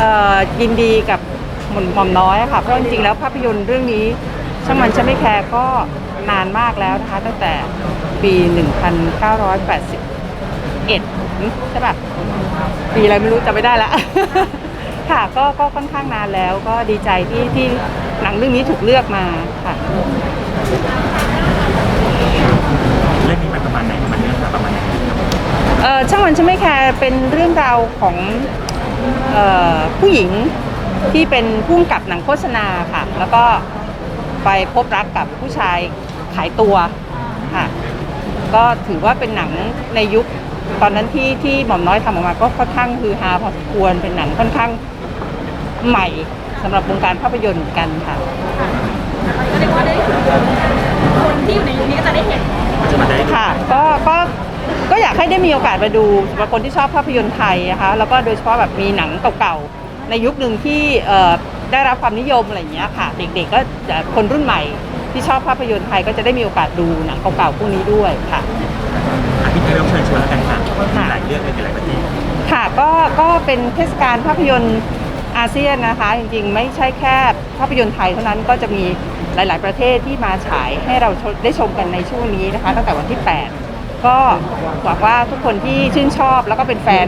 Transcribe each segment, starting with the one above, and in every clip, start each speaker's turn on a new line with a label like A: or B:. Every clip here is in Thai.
A: อยินดีกับหม่อมหม่อมน้อยอะค่ะเพราะจริงๆแล้วภาพยนตร์เรื่องนี้ช่างมันฉันไม่แคร์ก็นานมากแล้วนะคะ ตั้งแต่ปี 1981ใช่ปะปีอะไรไม่รู้จำไม่ได้ละ ค่ะก็ก็ค่อนข้างนานแล้วก็ดีใจที่ที่หนังเรื่องนี้ถูกเลือกมาค่ะ
B: เรื่องนี้มันประมาณไหนมันเรื่องราวประมาณไหน
A: เอ่อช่างมันฉันไม่แคร์เป็นเรื่องราวของออผู้หญิงที่เป็นผู้กำกับหนังโฆษณาค่ะ แล้วก็ไปพบรักกับผู้ชายขายตัวค่ะ ก็ถือว่าเป็นหนังในยุคตอนนั้นที่ที่หม่อมน้อยทำออกมาก็ค่อนข้างฮือฮาพอสมควรเป็นหนังค่อนข้างใหม่สำหรับวงการภาพยนตร์กันค่ะ
C: ก็เรียกว่าได้า
A: กให้ได้มีโอกาสมาดูสำหรับคนที่ชอบภาพยนตร์ไทยนะคะแล้วก็โดยเฉพาะแบบมีหนังเก่าๆในยุคหนึ่งที่เอ่อได้รับความนิยมอะไรอย่างเงี้ยค่ะ เด็กๆก็จะคนรุ่นใหม่ที่ชอบภาพยนตร์ไทยก็จะได้มีโอกาสดูหนังเก่าๆพวกนี้ด้วยค่ะ
B: อะพี่เริ่มเชิญชวนแล้วกันค่ะมีหลายเรื่องเลยมีหลายประเทศ
A: ค่ะก็ก็เป็นเทศกาลภาพยนตร์อาเซียนนะคะ จริงๆ ไม่ใช่แค่ภาพยนตร์ไทยเท่านั้นก็จะมีหลาย ๆ ประเทศที่มาฉายให้เราชมได้ชมกันในช่วงนี้นะคะ ตั้งแต่วันที่ 8 ก็หวังว่าทุกคนที่ชื่นชอบ แล้วก็เป็นแฟน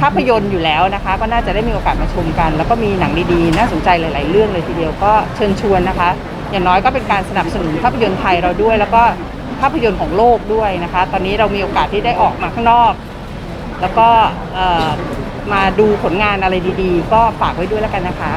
A: ภาพยนตร์อยู่แล้วนะคะ ก็น่าจะได้มีโอกาสมาชมกัน แล้วก็มีหนังดีๆ น่าสนใจหลาย ๆ เรื่องเลยทีเดียวก็เชิญชวนนะคะ อย่างน้อยก็เป็นการสนับสนุนภาพยนตร์ไทยเราด้วย แล้วก็ภาพยนตร์ของโลกด้วยนะคะ ตอนนี้เรามีโอกาสที่ได้ออกมาข้างนอก แล้วก็มาดูผลงานอะไรดี ๆ ก็ฝากไว้ด้วยแล้วกันนะคะ